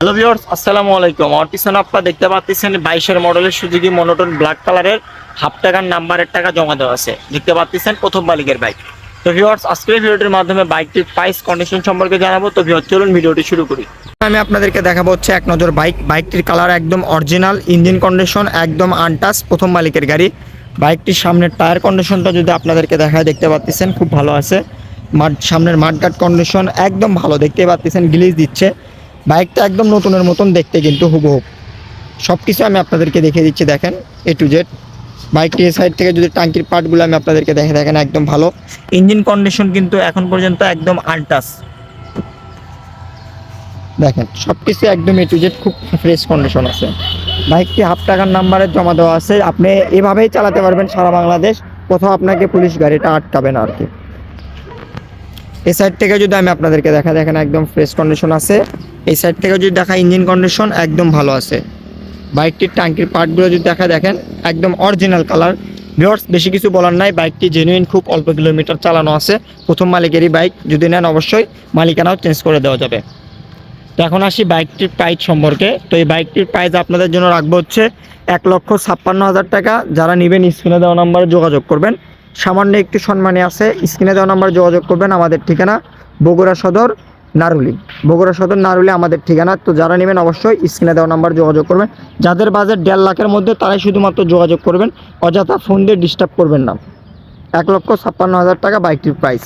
Hello viewers আসসালামু আলাইকুম। আমার পিছনে আপনারা দেখতে পাচ্ছেন বাইশের মডেলের সুজুকি মনোটন ব্ল্যাক কালারের হাফ টাকার নাম্বারের টাকা জমা দেওয়া আছে। দেখতে পাচ্ছেন প্রথম মালিকের বাইক তো ভিউয়ার্স আজকের ভিডিওটির মাধ্যমে বাইকটির প্রাইস কন্ডিশন সম্পর্কে জানাব। তো ভিউয়ার্স চলুন ভিডিওটি শুরু করি। আমি আপনাদেরকে দেখাবো হচ্ছে এক নজর বাইক বাইকটির কালার একদম অরিজিনাল ইঞ্জিন কন্ডিশন একদম আনটাচ প্রথম মালিকের গাড়ি। বাইকটির সামনের টায়ার কন্ডিশনটা যদি আপনাদেরকে দেখায়, দেখতে পাচ্ছেন খুব ভালো আছে। মাঠ, সামনের মাঠগাট কন্ডিশন একদম ভালো। দেখতে পাচ্ছেন গ্লিজ দিচ্ছে। বাইকটা একদম নতুনের মতন দেখতে কিন্তু হুবহু। সব কিছু আমি আপনাদেরকে দেখিয়ে দিচ্ছি দেখেন এ টু জেড বাইকটির সাইড থেকে যদি টাঙ্কির পার্টগুলো আমি আপনাদেরকে দেখে দেখেন একদম ভালো। ইঞ্জিন কন্ডিশন কিন্তু এখন পর্যন্ত একদম আনটাস দেখেন সব কিছু একদম এ টু জেড খুব ফ্রেশ কন্ডিশন আছে। বাইকটি হাফ টাকার নাম্বারে জমা দেওয়া আছে। আপনি এভাবেই চালাতে পারবেন সারা বাংলাদেশ। কোথাও আপনাকে পুলিশ গাড়িটা আটকাবে না আর কি। এই সাইড থেকে যদি আমি আপনাদেরকে দেখা, দেখেন একদম ফ্রেশ কন্ডিশন আছে। এই সাইড থেকে যদি দেখা ইঞ্জিন কন্ডিশন একদম ভালো আছে। বাইকটির ট্যাঙ্কির পার্টগুলো যদি দেখা, দেখেন একদম অরিজিনাল কালার ভিওর্স বেশি কিছু বলার নাই, বাইকটি জেনুইন খুব অল্প কিলোমিটার চালানো আছে। প্রথম মালিকেরই বাইক, যদি নেন অবশ্যই মালিকানাও চেঞ্জ করে দেওয়া যাবে। তো এখন আসি বাইকটির প্রাইস সম্পর্কে। তো এই বাইকটির প্রাইস আপনাদের জন্য রাখব হচ্ছে এক লক্ষ ছাপ্পান্ন হাজার টাকা। যারা নেবেন স্ক্রিনে দেওয়া নাম্বারে যোগাযোগ করবেন। সামান্য একটু সম্মানে আছে। স্ক্রিনে দেওয়া নাম্বার যোগাযোগ করবেন আমাদের ঠিকানা, বগুড়া সদর, নারুলি। বগুড়া সদর, নারুলি আমাদের ঠিকানা। তো যারা নেবেন অবশ্যই স্ক্রিনে দেওয়া নাম্বার যোগাযোগ করবেন। যাদের বাজেট দেড় লাখের মধ্যে, তারাই শুধুমাত্র যোগাযোগ করবেন। অযথা ফোন দিয়ে ডিস্টার্ব করবেন না। এক লক্ষ ছাপ্পান্ন হাজার টাকা বাইকটির প্রাইস